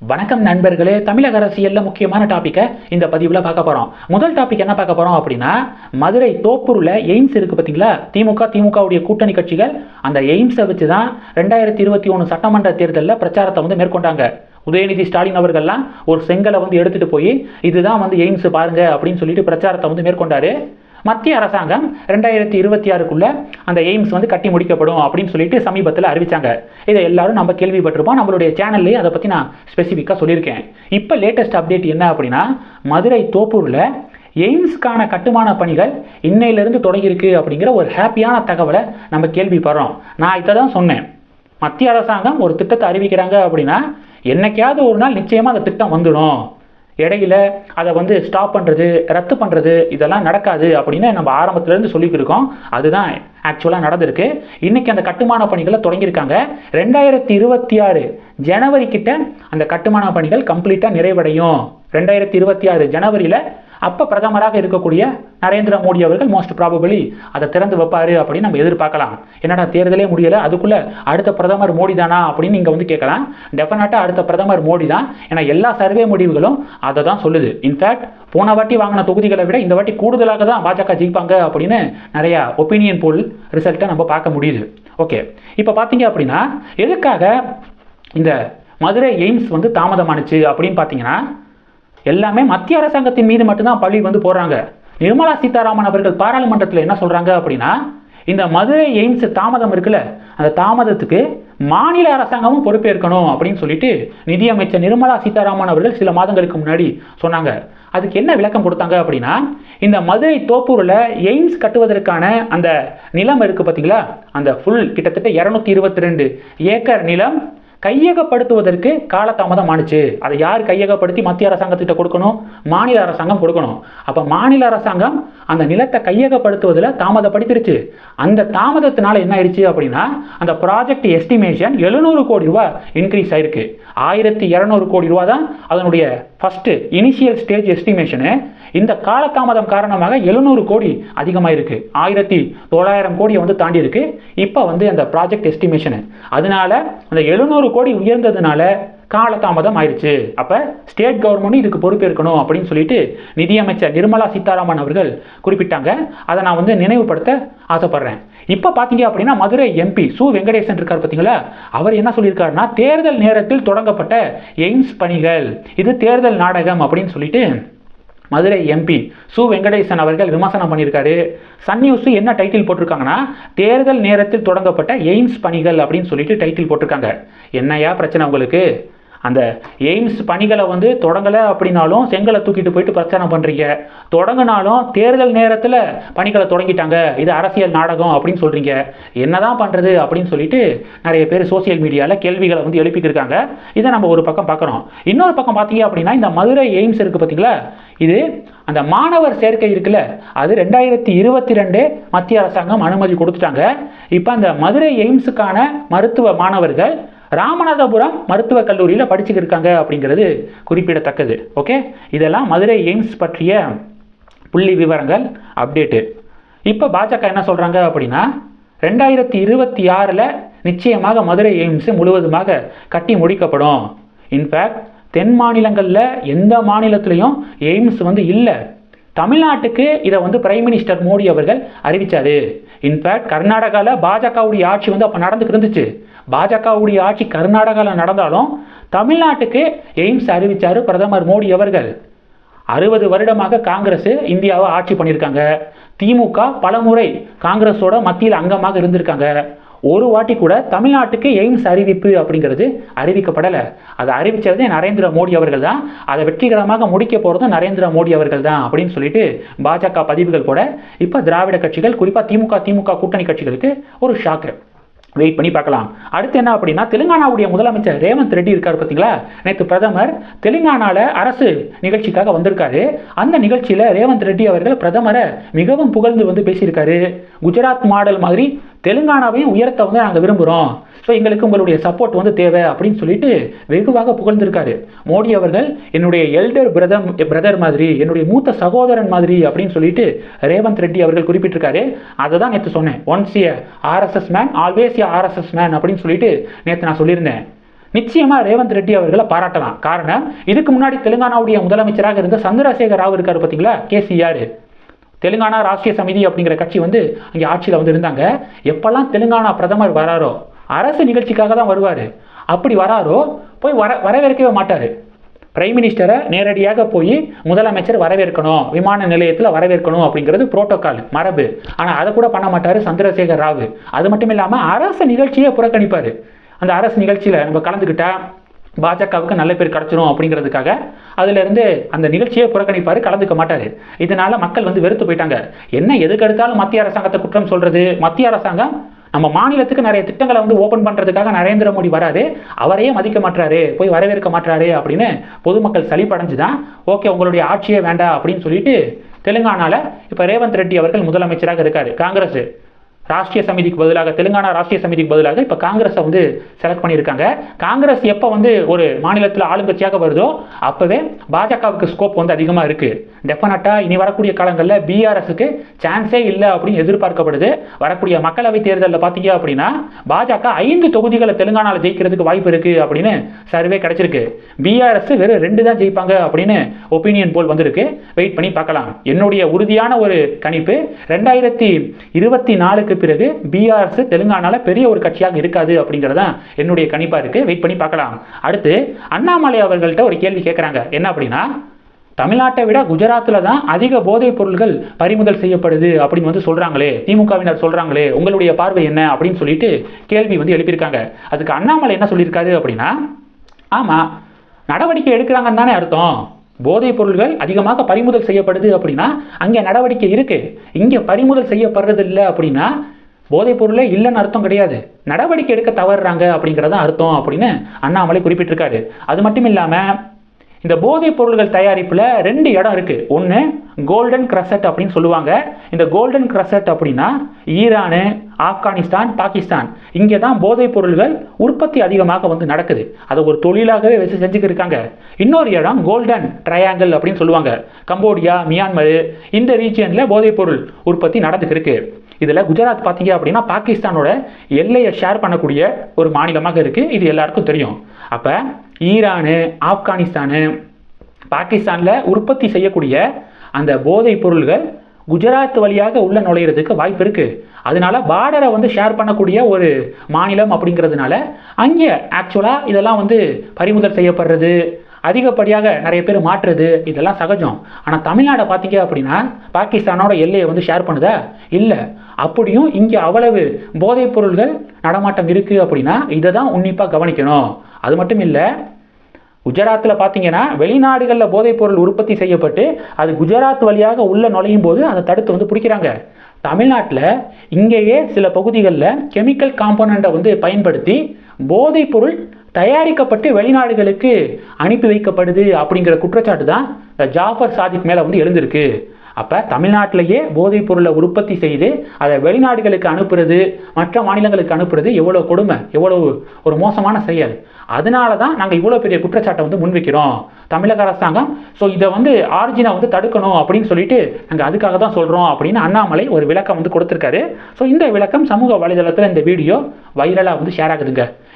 வணக்கம் நண்பர்களே தமிழக அரசியலில் முக்கியமான டாப்பிக்கை இந்த பதிவில் பார்க்க போகிறோம் முதல் டாபிக் என்ன பார்க்க போகிறோம் அப்படின்னா மதுரை தோப்பூரில் எய்ம்ஸ் இருக்குது பார்த்தீங்களா? திமுக திமுகவுடைய கூட்டணி கட்சிகள் அந்த எய்ம்ஸை வச்சு தான் ரெண்டாயிரத்தி இருபத்தி ஒன்று சட்டமன்ற தேர்தலில் பிரச்சாரத்தை வந்து மேற்கொண்டாங்க. உதயநிதி ஸ்டாலின் அவர்கள்லாம் ஒரு செங்கலை வந்து எடுத்துகிட்டு போய் இதுதான் வந்து எய்ம்ஸ் பாருங்க அப்படின்னு சொல்லிட்டு பிரச்சாரத்தை வந்து மேற்கொண்டாரு. மத்திய அரசாங்கம் ரெண்டாயிரத்தி இருபத்தி ஆறுக்குள்ள அந்த எய்ம்ஸ் வந்து கட்டி முடிக்கப்படும் அப்படின்னு சொல்லிட்டு சமீபத்தில் அறிவிச்சாங்க. இதை எல்லாரும் நம்ம கேள்விப்பட்டிருப்போம். நம்மளுடைய சேனல்லே அதை பற்றி நான் ஸ்பெசிஃபிக்காக சொல்லியிருக்கேன். இப்போ லேட்டஸ்ட் அப்டேட் என்ன அப்படின்னா மதுரை தோப்பூரில் எய்ம்ஸ்க்கான கட்டுமான பணிகள் இன்னையிலிருந்து தொடங்கியிருக்கு அப்படிங்கிற ஒரு ஹாப்பியான தகவலை நம்ம கேள்விப்படுறோம். நான் இதை தான் சொன்னேன். மத்திய அரசாங்கம் ஒரு திட்டத்தை அறிவிக்கிறாங்க அப்படின்னா என்னைக்காவது ஒரு நாள் நிச்சயமாக அந்த திட்டம் வந்துடும். இடையில அதை வந்து ஸ்டாப் பண்ணுறது ரத்து பண்ணுறது இதெல்லாம் நடக்காது அப்படின்னு நம்ம ஆரம்பத்துலேருந்து சொல்லிக்கிருக்கோம் அதுதான் ஆக்சுவலாக நடந்திருக்கு. இன்றைக்கி அந்த கட்டுமான பணிகளை தொடங்கியிருக்காங்க. ரெண்டாயிரத்தி இருபத்தி ஆறு ஜனவரி கிட்ட அந்த கட்டுமான பணிகள் கம்ப்ளீட்டாக நிறைவடையும். ரெண்டாயிரத்தி இருபத்தி ஆறு ஜனவரியில் அப்போ பிரதமராக இருக்கக்கூடிய நரேந்திர மோடி அவர்கள் மோஸ்ட் ப்ராபபிளி அதை திறந்து வைப்பார் அப்படின்னு நம்ம எதிர்பார்க்கலாம். என்னடா தேர்தலே முடியலை அதுக்குள்ளே அடுத்த பிரதமர் மோடி தானா அப்படின்னு நீங்கள் வந்து கேட்கலாம். டெஃபினட்டாக அடுத்த பிரதமர் மோடி தான் ஏன்னா எல்லா சர்வே முடிவுகளும் அதை தான் சொல்லுது. இன்ஃபேக்ட் போன வாட்டி வாங்கின தொகுதிகளை விட இந்த வாட்டி கூடுதலாக தான் பாஜக ஜெயிப்பாங்க அப்படின்னு நிறையா ஒப்பீனியன் போல் ரிசல்ட்டை நம்ம பார்க்க முடியுது. ஓகே இப்போ பார்த்தீங்க அப்படின்னா எதுக்காக இந்த மதுரை எய்ம்ஸ் வந்து தாமதமானுச்சு அப்படின்னு பார்த்தீங்கன்னா எல்லாமே மத்திய அரசாங்கத்தின் மீது மட்டும்தான் பழி வந்து போடுறாங்க. நிர்மலா சீதாராமன் அவர்கள் பாராளுமன்றத்தில் என்ன சொல்கிறாங்க அப்படின்னா இந்த மதுரை எய்ம்ஸ் தாமதம் இருக்குல்ல அந்த தாமதத்துக்கு மாநில அரசாங்கமும் பொறுப்பேற்கணும் அப்படின்னு சொல்லிட்டு நிதியமைச்சர் நிர்மலா சீதாராமன் அவர்கள் சில மாதங்களுக்கு முன்னாடி சொன்னாங்க. அதுக்கு என்ன விளக்கம் கொடுத்தாங்க அப்படின்னா இந்த மதுரை தோப்பூரில் எய்ம்ஸ் கட்டுவதற்கான அந்த நிலம் இருக்குது பார்த்தீங்களா அந்த ஃபுல் கிட்டத்தட்ட இரநூத்தி இருபத்தி ரெண்டு ஏக்கர் நிலம் கையகப்படுத்துவதற்கு காலதாமதம் ஆணுச்சு. அதை யார் கையகப்படுத்தி மத்திய அரசாங்கத்திட்ட கொடுக்கணும்? மாநில அரசாங்கம் கொடுக்கணும். அப்போ மாநில அரசாங்கம் அந்த நிலத்தை கையகப்படுத்துவதில் தாமதப்படுத்திருச்சு. அந்த தாமதத்தினால என்ன ஆயிடுச்சு அப்படின்னா அந்த ப்ராஜெக்ட் எஸ்டிமேஷன் எழுநூறு கோடி ரூபா இன்க்ரீஸ் ஆயிருக்கு. ஆயிரத்தி இரநூறு கோடி ரூபா தான் அதனுடைய ஃபஸ்ட்டு இனிஷியல் ஸ்டேஜ் எஸ்டிமேஷனு இந்த காலதாமதம் காரணமாக எழுநூறு கோடி அதிகமாக இருக்குது ஆயிரத்தி தொள்ளாயிரம் கோடியை வந்து தாண்டி இருக்குது இப்போ வந்து அந்த ப்ராஜெக்ட் எஸ்டிமேஷனு அதனால அந்த எழுநூறு கோடி உயர்ந்ததுனால காலதாமதம் ஆயிடுச்சு. அப்போ ஸ்டேட் கவர்மெண்ட்டும் இதுக்கு பொறுப்பேற்கணும் அப்படின்னு சொல்லிட்டு நிதியமைச்சர் நிர்மலா சீதாராமன் அவர்கள் குறிப்பிட்டாங்க. அதை நான் வந்து நினைவுபடுத்த ஆசைப்படுறேன். இப்போ பார்த்தீங்க அப்படின்னா மதுரை எம்பி சு வெங்கடேசன் இருக்கார் பார்த்தீங்களா அவர் என்ன சொல்லியிருக்காருன்னா தேர்தல் நேரத்தில் தொடங்கப்பட்ட எய்ம்ஸ் பணிகள். இது தேர்தல் நாடகம் அப்படின்னு சொல்லிட்டு மதுரை எம்பி சு வெங்கடேசன் அவர்கள் விமர்சனம் பண்ணியிருக்காரு. சன் நியூஸ் என்ன டைட்டில் போட்டிருக்காங்கன்னா தேர்தல் நேரத்தில் தொடங்கப்பட்ட எய்ம்ஸ் பணிகள் அப்படின்னு சொல்லிட்டு டைட்டில் போட்டிருக்காங்க. என்னையா பிரச்சனை உங்களுக்கு? அந்த எய்ம்ஸ் பணிகளை வந்து தொடங்கலை அப்படின்னாலும் செங்கலை தூக்கிட்டு போயிட்டு பிரச்சனை பண்ணுறீங்க தொடங்கினாலும் தேர்தல் நேரத்தில் பணிகளை தொடங்கிட்டாங்க. இது அரசியல் நாடகம் அப்படின்னு சொல்கிறீங்க என்னதான் பண்ணுறது அப்படின்னு சொல்லிட்டு நிறைய பேர் சோசியல் மீடியாவில் கேள்விகளை வந்து எழுப்பிக்கிருக்காங்க. இதை நம்ம ஒரு பக்கம் பார்க்குறோம் இன்னொரு பக்கம் பார்த்தீங்க அப்படின்னா இந்த மதுரை எய்ம்ஸ் இருக்குது பார்த்தீங்களா? இது அந்த மாணவர் சேர்க்கை இருக்குல்ல அது ரெண்டாயிரத்தி இருபத்தி ரெண்டு மத்திய அரசாங்கம் அனுமதி கொடுத்துட்டாங்க. இப்போ அந்த மதுரை எய்ம்ஸுக்கான மருத்துவ மாணவர்கள் ராமநாதபுரம் மருத்துவக் கல்லூரியில் படிச்சுக்கிட்டு இருக்காங்க அப்படிங்கிறது குறிப்பிடத்தக்கது. ஓகே இதெல்லாம் மதுரை எய்ம்ஸ் பற்றிய புள்ளி விவரங்கள் அப்டேட்டு இப்போ பாஜக என்ன சொல்கிறாங்க அப்படின்னா ரெண்டாயிரத்தி இருபத்தி ஆறில் நிச்சயமாக மதுரை எய்ம்ஸ் முழுவதுமாக கட்டி முடிக்கப்படும். இன்ஃபேக்ட் தென் மாநிலங்களில் எந்த மாநிலத்திலையும் எய்ம்ஸ் வந்து இல்லை. தமிழ்நாட்டுக்கு இதை வந்து பிரைம் மினிஸ்டர் மோடி அவர்கள் அறிவித்தார் இன்ஃபேக்ட் கர்நாடகாவில் பாஜகவுடைய ஆட்சி வந்து அப்போ நடந்துட்டு இருந்துச்சு. பாஜகவுடைய ஆட்சி கர்நாடகாவில் நடந்தாலும் தமிழ்நாட்டுக்கு எய்ம்ஸ் அறிவித்தார் பிரதமர் மோடி அவர்கள். அறுபது வருடமாக காங்கிரஸ் இந்தியாவை ஆட்சி பண்ணியிருக்காங்க. திமுக பலமுறை காங்கிரஸோட மத்தியில் அங்கமாக இருந்திருக்காங்க. ஒரு வாட்டி கூட தமிழ்நாட்டுக்கு எய்ம்ஸ் அறிவிப்பு அப்படிங்கிறது அறிவிக்கப்படலை. அதை அறிவித்ததே நரேந்திர மோடி அவர்கள் தான். அதை வெற்றிகரமாக முடிக்க போகிறதும் நரேந்திர மோடி அவர்கள் தான் அப்படின்னு சொல்லிட்டு பாஜக பதிவுகள் கூட இப்போ திராவிட கட்சிகள் குறிப்பாக திமுக திமுக கூட்டணி கட்சிகளுக்கு ஒரு ஷாக்கு வெயிட் பண்ணி பார்க்கலாம். அடுத்து என்ன அப்படின்னா தெலுங்கானாவுடைய முதலமைச்சர் ரேவந்த் ரெட்டி இருக்கார் பார்த்தீங்களா? நேற்று பிரதமர் தெலுங்கானாவில் அரசு நிகழ்ச்சிக்காக வந்திருக்காரு. அந்த நிகழ்ச்சியில் ரேவந்த் ரெட்டி அவர்கள் பிரதமரை மிகவும் புகழ்ந்து வந்து பேசியிருக்காரு. குஜராத் மாடல் மாதிரி தெலுங்கானாவையும் உயரத்தை வந்து நாங்கள் விரும்புகிறோம் ஸோ எங்களுக்கு உங்களுடைய சப்போர்ட் வந்து தேவை அப்படின்னு சொல்லிட்டு வெகுவாக புகழ்ந்திருக்காரு. மோடி அவர்கள் என்னுடைய எல்டர் பிரதர் பிரதர் மாதிரி என்னுடைய மூத்த சகோதரன் மாதிரி அப்படின்னு சொல்லிட்டு ரேவந்த் ரெட்டி அவர்கள் குறிப்பிட்டிருக்காரு. அதை தான் நேற்று சொன்னேன் once a RSS man always a RSS man அப்படின்னு சொல்லிட்டு நேற்று நான் சொல்லியிருந்தேன். நிச்சயமாக ரேவந்த் ரெட்டி அவர்களை பாராட்டலாம். காரணம் இதுக்கு முன்னாடி தெலுங்கானாவுடைய முதலமைச்சராக இருந்த சந்திரசேகர் ராவ் இருக்கார் பார்த்தீங்களா கேசிஆர் தெலுங்கானா ராஷ்டிரிய சமிதி அப்படிங்கிற கட்சி வந்து அங்கே ஆட்சியில் வந்து இருந்தாங்க எப்பெல்லாம் தெலுங்கானா பிரதமர் வராரோ அரசு நிகழ்ச்சிக்காக தான் வருவார். அப்படி வராரோ போய் வர வரவேற்கவே மாட்டார். பிரைம் மினிஸ்டரை நேரடியாக போய் முதலமைச்சர் வரவேற்கணும் விமான நிலையத்தில் வரவேற்கணும் அப்படிங்கிறது புரோட்டோக்கால் மரபு. ஆனால் அதை கூட பண்ண மாட்டார் சந்திரசேகர் ராவ். அது மட்டும் இல்லாமல் அரசு நிகழ்ச்சியை புறக்கணிப்பார். அந்த அரசு நிகழ்ச்சியில் நம்ம கலந்துக்கிட்டால் பாஜகவுக்கு நல்ல பேர் கிடச்சிரும் அப்படிங்கிறதுக்காக அதிலிருந்து அந்த நிகழ்ச்சியை புறக்கணிப்பார் கலந்துக்க மாட்டார். இதனால் மக்கள் வந்து வெறுத்து போயிட்டாங்க. என்ன எதுக்கு எடுத்தாலும் மத்திய அரசாங்கத்தை குற்றம் சொல்கிறது மத்திய அரசாங்கம் நம்ம மாநிலத்துக்கு நிறைய திட்டங்களை வந்து ஓபன் பண்றதுக்காக நரேந்திர மோடி வராரு. அவரையே மதிக்க மாட்டாரு போய் வரவேற்க மாட்டாரு அப்படின்னு பொதுமக்கள் சளிப்படைஞ்சு தான் ஓகே உங்களுடைய ஆட்சியே வேண்டாம் அப்படின்னு சொல்லிட்டு தெலுங்கானால இப்போ ரேவந்த் ரெட்டி அவர்கள் முதலமைச்சராக இருக்காரு காங்கிரஸ். ராஷ்டிரிய சமிதிக்கு பதிலாக தெலுங்கானா ராஷ்டிரிய சமிதிக்கு பதிலாக இப்போ காங்கிரஸை வந்து செலக்ட் பண்ணியிருக்காங்க. காங்கிரஸ் எப்போ வந்து ஒரு மாநிலத்தில் ஆளுங்கட்சியாக வருதோ அப்போவே பாஜகவுக்கு ஸ்கோப் வந்து அதிகமாக இருக்குது டெஃபினட்டாக இனி வரக்கூடிய காலங்களில் பிஆர்எஸ்க்கு சான்ஸே இல்லை அப்படின்னு எதிர்பார்க்கப்படுது. வரக்கூடிய மக்களவை தேர்தலில் பார்த்தீங்க அப்படின்னா பாஜக ஐந்து தொகுதிகளை தெலுங்கானாவில் ஜெயிக்கிறதுக்கு வாய்ப்பு இருக்குது அப்படின்னு சர்வே கிடச்சிருக்கு. பிஆர்எஸ் வெறும் ரெண்டு தான் ஜெயிப்பாங்க அப்படின்னு ஒப்பீனியன் போல் வந்திருக்கு. வெயிட் பண்ணி பார்க்கலாம். என்னுடைய உறுதியான ஒரு கணிப்பு ரெண்டாயிரத்தி இருபத்தி நாலுக்கு பிறகு பிஆர்எஸ் தெலுங்கானால பெரிய ஒரு கட்சியாக இருக்காது அப்படிங்கிறதா என்னுடைய கணிப்பா இருக்கு. வெயிட் பண்ணி பார்க்கலாம். அடுத்து அண்ணாமலை அவர்கள்ட்ட ஒரு கேள்வி கேட்குறாங்க என்ன அப்படின்னா தமிழ்நாட்டை விட குஜராத்தில் தான் அதிக போதைப் பொருள்கள் பறிமுதல் செய்யப்படுது அப்படின்னு வந்து சொல்றாங்களே. திமுகவினர் சொல்றாங்களே. உங்களுடைய பார்வை என்ன அப்படின்னு சொல்லிட்டு கேள்வி வந்து எழுப்பியிருக்காங்க. அதுக்கு அண்ணாமலை என்ன சொல்லியிருக்காரு அப்படின்னா ஆமா நடவடிக்கை எடுக்கிறாங்கன்னு தானே அர்த்தம். போதைப் பொருள்கள் அதிகமாக பறிமுதல் செய்யப்படுது அப்படின்னா அங்கே நடவடிக்கை இருக்கு. இங்கே பறிமுதல் செய்யப்படுறது இல்லை அப்படின்னா போதைப் பொருளே இல்லைன்னு அர்த்தம் கிடையாது. நடவடிக்கை எடுக்க தவறுறாங்க அப்படிங்கிறது அர்த்தம் அப்படின்னு அண்ணாமலை குறிப்பிட்டிருக்காரு. அது மட்டும் இல்லாமல் இந்த போதைப் பொருள்கள் தயாரிப்பில் ரெண்டு இடம் இருக்குது ஒன்று கோல்டன் கிரசட் அப்படின்னு சொல்லுவாங்க. இந்த கோல்டன் கிரசட் அப்படின்னா ஈரானு ஆப்கானிஸ்தான் பாகிஸ்தான். இங்கே தான் போதைப் பொருள்கள் உற்பத்தி அதிகமாக வந்து நடக்குது. அதை ஒரு தொழிலாகவே வச்சு செஞ்சுக்கிட்டு இருக்காங்க. இன்னொரு இடம் கோல்டன் ட்ரையாங்கிள் அப்படின்னு சொல்லுவாங்க. கம்போடியா மியான்மர் இந்த ரீஜியனில் போதைப் பொருள் உற்பத்தி நடந்துக்கிருக்கு இதில் குஜராத் பார்த்தீங்க அப்படின்னா பாகிஸ்தானோட எல்லையை ஷேர் பண்ணக்கூடிய ஒரு மாநிலமாக இருக்குது இது எல்லாருக்கும் தெரியும். அப்போ ஈரானு ஆப்கானிஸ்தானு பாகிஸ்தானில் உற்பத்தி செய்யக்கூடிய அந்த போதைப் பொருள்கள் குஜராத் வழியாக உள்ள நுழையிறதுக்கு வாய்ப்பு இருக்கு. அதனால பார்டரை வந்து ஷேர் பண்ணக்கூடிய ஒரு மாநிலம் அப்படிங்கிறதுனால அங்கே ஆக்சுவலாக இதெல்லாம் வந்து பறிமுதல் செய்யப்படுறது அதிகப்படியாக நிறைய பேர் மாற்றுறது இதெல்லாம் சகஜம். ஆனால் தமிழ்நாடை பார்த்தீங்க அப்படின்னா பாகிஸ்தானோட எல்லையை வந்து ஷேர் பண்ணுதா? இல்லை. அப்படியும் இங்கே அவ்வளவு போதைப் பொருள்கள் நடமாட்டம் இருக்குது அப்படின்னா இதை தான் உன்னிப்பாக கவனிக்கணும். அது மட்டும் இல்லை குஜராத்தில் பார்த்தீங்கன்னா வெளிநாடுகளில் போதைப் பொருள் உற்பத்தி செய்யப்பட்டு அது குஜராத் வழியாக உள்ளே நுழையும் போது அதை தடுத்து வந்து பிடிக்கிறாங்க. தமிழ்நாட்டில் இங்கேயே சில பகுதிகளில் கெமிக்கல் காம்போனண்ட்டை வந்து பயன்படுத்தி போதைப் பொருள் தயாரிக்கப்பட்டு வெளிநாடுகளுக்கு அனுப்பி வைக்கப்படுது அப்படிங்கிற குற்றச்சாட்டு தான் இந்த ஜாஃபர் சாதிக் மேலே வந்து எழுந்திருக்கு. அப்போ தமிழ்நாட்டிலேயே போதைப் பொருளை உற்பத்தி செய்து அதை வெளிநாடுகளுக்கு அனுப்புறது மற்ற மாநிலங்களுக்கு அனுப்புறது எவ்வளோ கொடுமை எவ்வளோ ஒரு மோசமான செயல். அதனால தான் நாங்கள் இவ்வளோ பெரிய குற்றச்சாட்டை வந்து முன்வைக்கிறோம். தமிழக அரசாங்கம் ஸோ இதை வந்து ஆர்ஜினை வந்து தடுக்கணும் அப்படின்னு சொல்லிட்டு நாங்கள் அதுக்காக தான் சொல்கிறோம் அப்படின்னு அண்ணாமலை ஒரு விளக்கம் வந்து கொடுத்துருக்காரு. ஸோ இந்த விளக்கம் சமூக வலைதளத்தில் இந்த வீடியோ வைரலாக வந்து ஷேர் ஆகுதுங்க.